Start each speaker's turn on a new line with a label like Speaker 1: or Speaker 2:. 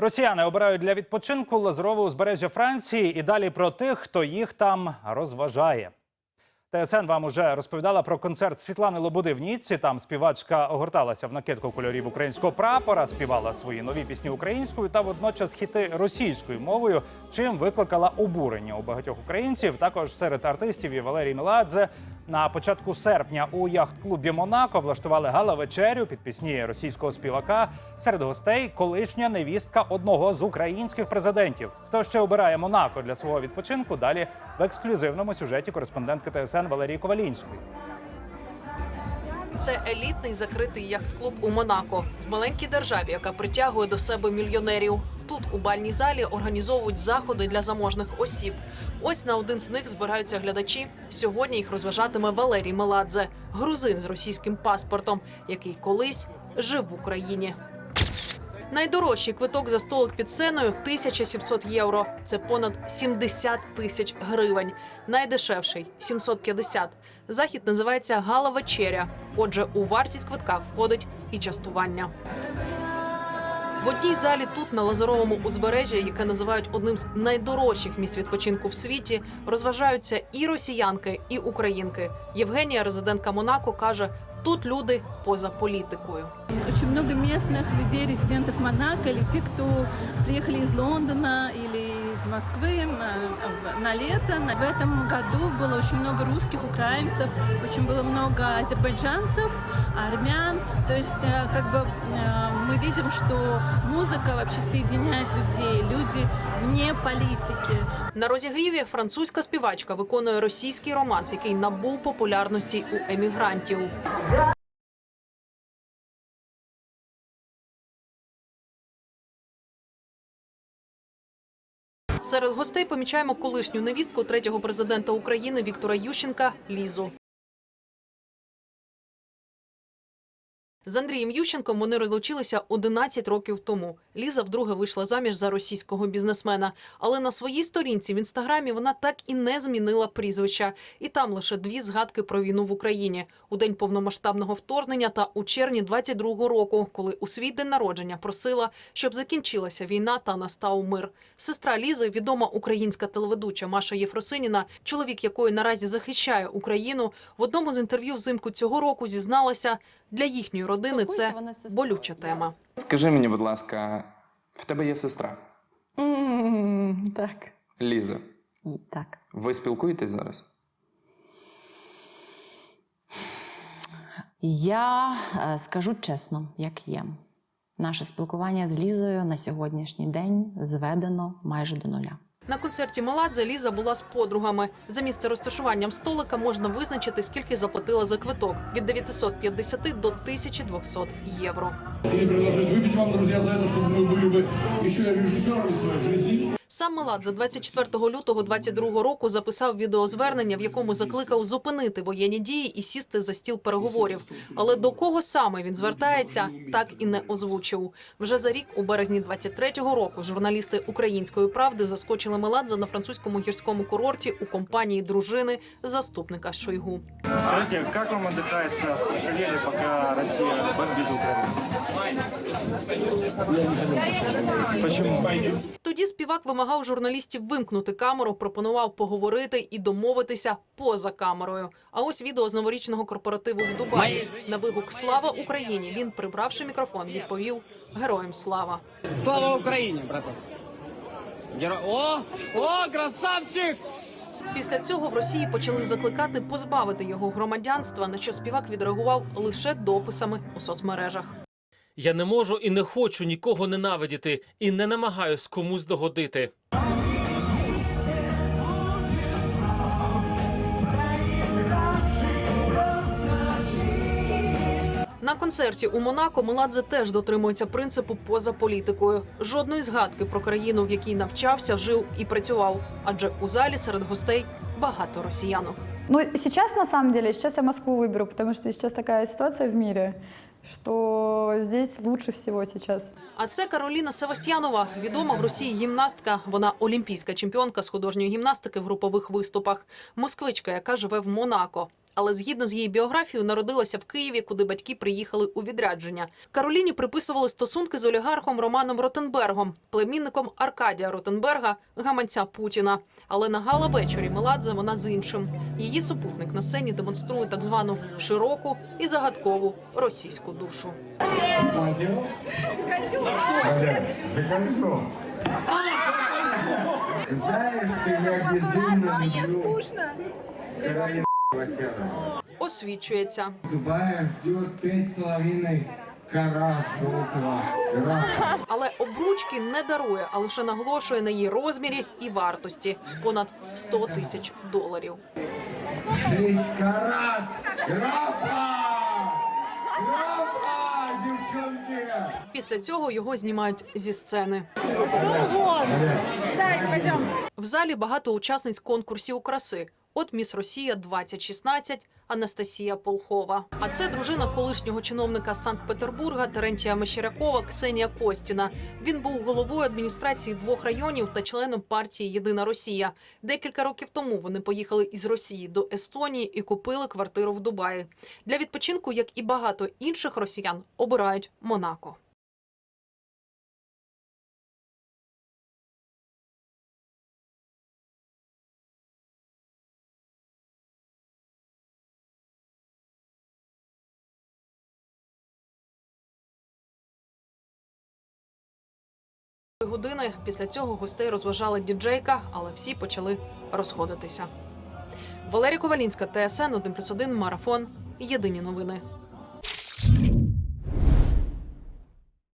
Speaker 1: Росіяни обирають для відпочинку лазурове узбережжя Франції і далі про тих, хто їх там розважає. ТСН вам уже розповідала про концерт Світлани Лободи в Ніцці. Там співачка огорталася в накидку кольорів українського прапора, співала свої нові пісні українською та водночас хіти російською мовою, чим викликала обурення у багатьох українців. Також серед артистів і Валерій Меладзе на початку серпня у яхт-клубі Монако влаштували гала-вечерю під пісні російського співака. Серед гостей колишня невістка одного з українських президентів. Хто ще обирає Монако для свого відпочинку? Далі в ексклюзивному сюжеті кореспондентки ТСН Валерії Ковалінської.
Speaker 2: Це елітний закритий яхт-клуб у Монако в маленькій державі, яка притягує до себе мільйонерів. Тут у бальній залі організовують заходи для заможних осіб. Ось на один з них збираються глядачі. Сьогодні їх розважатиме Валерій Меладзе, грузин з російським паспортом, який колись жив в Україні. Найдорожчий квиток за столик під сценою 1700 євро. Це понад 70 тисяч гривень. Найдешевший 750. Захід називається Гала вечеря. Отже, у вартість квитка входить і частування. Одній залі тут на лазуровому узбережжі, яке називають одним з найдорожчих місць відпочинку в світі, розважаються і росіянки, і українки. Євгенія, резидентка Монако, каже: тут люди поза політикою.
Speaker 3: Дуже багато місцевих людей, резидентів Монако, або ті, хто приїхали з Лондона из Москвы на, в- на лето. В этом году было очень много русских, украинцев, очень было много азербайджанцев, армян. То есть э, как бы э, мы видим, что музыка вообще соединяет людей, люди вне политики.
Speaker 2: На розігріві французька співачка виконує російський романс, який набув популярності у емігрантів. Серед гостей помічаємо колишню невістку третього президента України Віктора Ющенка Лізу. З Андрієм Ющенком вони розлучилися 11 років тому. Ліза вдруге вийшла заміж за російського бізнесмена. Але на своїй сторінці в інстаграмі вона так і не змінила прізвища. І там лише дві згадки про війну в Україні у день повномасштабного вторгнення та у червні 22-го року, коли у свій день народження просила, щоб закінчилася війна та настав мир. Сестра Лізи, відома українська телеведуча Маша Єфросиніна, чоловік якої наразі захищає Україну, в одному з інтерв'ю взимку цього року зізналася, для їхньої родини це болюча тема.
Speaker 4: Скажи мені, будь ласка, в тебе є сестра
Speaker 5: Так.
Speaker 4: Ліза.
Speaker 5: Так.
Speaker 4: Ви спілкуєтесь зараз?
Speaker 5: Я е, скажу чесно, як є. Наше спілкування з Лізою на сьогоднішній день зведено майже до нуля.
Speaker 2: На концерті Меладзе Ліза була з подругами. За місце розташуванням столика можна визначити, скільки заплатила за квиток від 950 до 1200 євро.
Speaker 6: Или предложить выпить вам, друзья, за это, чтобы мы были бы еще и режиссерами своей жизни.
Speaker 2: Сам Меладзе 24 лютого 22 року записав відеозвернення, в якому закликав зупинити воєнні дії і сісти за стіл переговорів. Але до кого саме він звертається, так і не озвучив. Вже за рік, у березні 23-го року, журналісти української правди заскочили Меладзе на французькому гірському курорті у компанії дружини заступника Шойгу.
Speaker 7: Скажите, как вам отдыхается в Жалеле, пока Россия бомбит Украину? Почему?
Speaker 2: Тоді співак вимагав журналістів вимкнути камеру, пропонував поговорити і домовитися поза камерою. А ось відео з новорічного корпоративу в Дубаї. На вигук Слава Україні він, прибравши мікрофон, відповів Героям слава.
Speaker 8: Слава Україні, брате! Геро... О! О, красавчик!
Speaker 2: Після цього в Росії почали закликати позбавити його громадянства, на що співак відреагував лише дописами у соцмережах.
Speaker 9: Я не можу і не хочу нікого ненавидіти, і не намагаюсь комусь догодити.
Speaker 2: На концерті у Монако Меладзе теж дотримується принципу поза політикою. Жодної згадки про країну, в якій навчався, жив і працював. Адже у залі серед гостей багато росіянок.
Speaker 10: Ну, сейчас, на самом деле, сейчас я Москву выберу, потому что сейчас такая ситуация в мире, что здесь лучше всего сейчас.
Speaker 2: А це Кароліна Севастьянова, відома в Росії гімнастка. Вона олімпійська чемпіонка з художньої гімнастики в групових виступах. Москвичка, яка живе в Монако. Але згідно з її біографією, народилася в Києві, куди батьки приїхали у відрядження. Кароліні приписували стосунки з олігархом Романом Ротенбергом, племінником Аркадія Ротенберга, гаманця Путіна. Але на гала-вечорі Меладзе вона з іншим. Її супутник на сцені демонструє так звану широку і загадкову російську душу.
Speaker 6: За. Знаешь, ты я безумно люблю. Мне
Speaker 2: Освічується.
Speaker 6: Дубая ждет пять карат золотого.
Speaker 2: Але обручки не дарує, а лише наголошує на її розмірі і вартості понад 100 тисяч доларів.
Speaker 6: Шесть карат графа! Графа, девчонки!
Speaker 2: Після цього його знімають зі сцени. В залі багато учасниць конкурсів краси. От Міс Росія 2016 Анастасія Полхова. А це дружина колишнього чиновника Санкт-Петербурга Терентія Мещерякова Ксенія Костіна. Він був головою адміністрації двох районів та членом партії Єдина Росія. Декілька років тому вони поїхали із Росії до Естонії і купили квартиру в Дубаї. Для відпочинку, як і багато інших росіян, обирають Монако. Години. Після цього гостей розважала діджейка, але всі почали розходитися. Валерія Ковалінська, ТСН 1+,1, Марафон. Єдині новини.